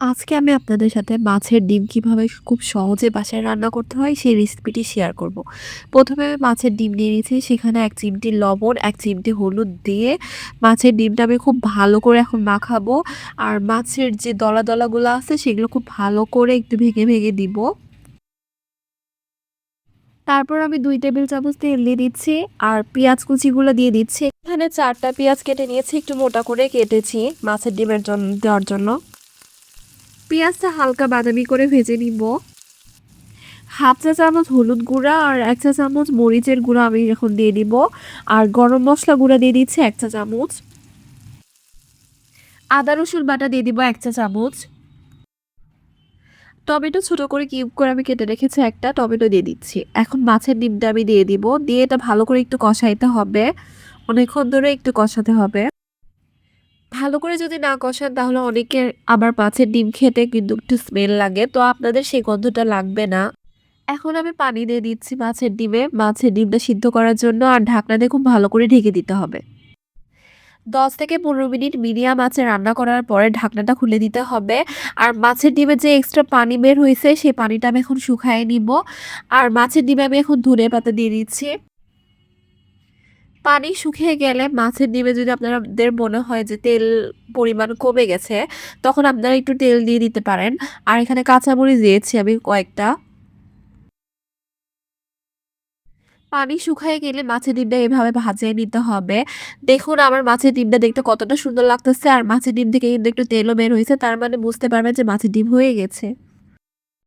আজকে আমি আপনাদের সাথে মাছের ডিম কীভাবে খুব সহজে বাসায় রান্না করতে হয় সেই রেসিপিটি শেয়ার করব। প্রথমে আমি মাছের ডিম নিয়ে নিয়েছি, সেখানে এক চিমটি লবণ, এক চিমটি হলুদ দিয়ে মাছের ডিমটা আমি খুব ভালো করে এখন মাখাবো। আর মাছের যে দলা দলাগুলো আছে সেগুলো খুব ভালো করে একটু ভেঙে ভেঙে দিব। তারপর আমি দুই টেবিল চামচ তেল দিয়ে দিচ্ছি আর পেঁয়াজ কুচিগুলো দিয়ে দিচ্ছি। এখানে চারটা পেঁয়াজ কেটে নিয়েছি, একটু মোটা করে কেটেছি মাছের ডিমের জন্য দেওয়ার জন্য। পেঁয়াজটা হালকা বাদামি করে ভেজে নিব। হাফ চা চামচ হলুদ গুঁড়া আর এক চা চামচ মরিচের গুঁড়া আমি এখন দিয়ে দিব আর গরম মশলা গুঁড়া দিয়ে দিচ্ছি এক চা চামচ। আদা, রসুন বাটা দিয়ে দিব এক চা চামচ। টমেটো ছোটো করে কিউব করে আমি কেটে রেখেছি একটা টমেটো দিয়ে দিচ্ছি। এখন মাছের ডিমটা আমি দিয়ে দিব। দিয়ে এটা ভালো করে একটু কষাইতে হবে। অনেকক্ষণ ধরে একটু কষাতে হবে। ভালো করে যদি না কষান, তাহলে অনেকের আবার মাছের ডিম খেতে কিন্তু একটু স্মেল লাগে। তো আপনাদের সেই গন্ধটা লাগবে না। এখন আমি পানি দিয়ে দিচ্ছি মাছের ডিমে। মাছের ডিমটা সিদ্ধ করার জন্য আর ঢাকনা দিয়ে খুব ভালো করে ঢেকে দিতে হবে। দশ থেকে পনেরো মিনিট মিডিয়াম মাছে রান্না করার পরে ঢাকনাটা খুলে দিতে হবে। আর মাছের ডিমে যে এক্সট্রা পানি বের হয়েছে, সেই পানিটা আমি এখন শুকায় নিব। আর মাছের ডিমে আমি এখন ধনে পাতা দিয়ে দিচ্ছি। পানি শুকিয়ে গেলে মাছের ডিমে যদি আপনাদের মনে হয় যে তেল পরিমাণ কমে গেছে, তখন আপনারা একটু তেল দিয়ে দিতে পারেন। আর এখানে কাঁচামরিচ দিয়েছি আমি কয়েকটা। পানি শুকিয়ে গেলে মাছের ডিমটা এভাবে ভাজিয়ে নিতে হবে। দেখুন, আমার মাছের ডিমটা দেখতে কতটা সুন্দর লাগতেছে, আর মাছের ডিম থেকে কিন্তু একটু তেলও বের হয়েছে, তার মানে বুঝতে পারবেন যে মাছের ডিম হয়ে গেছে।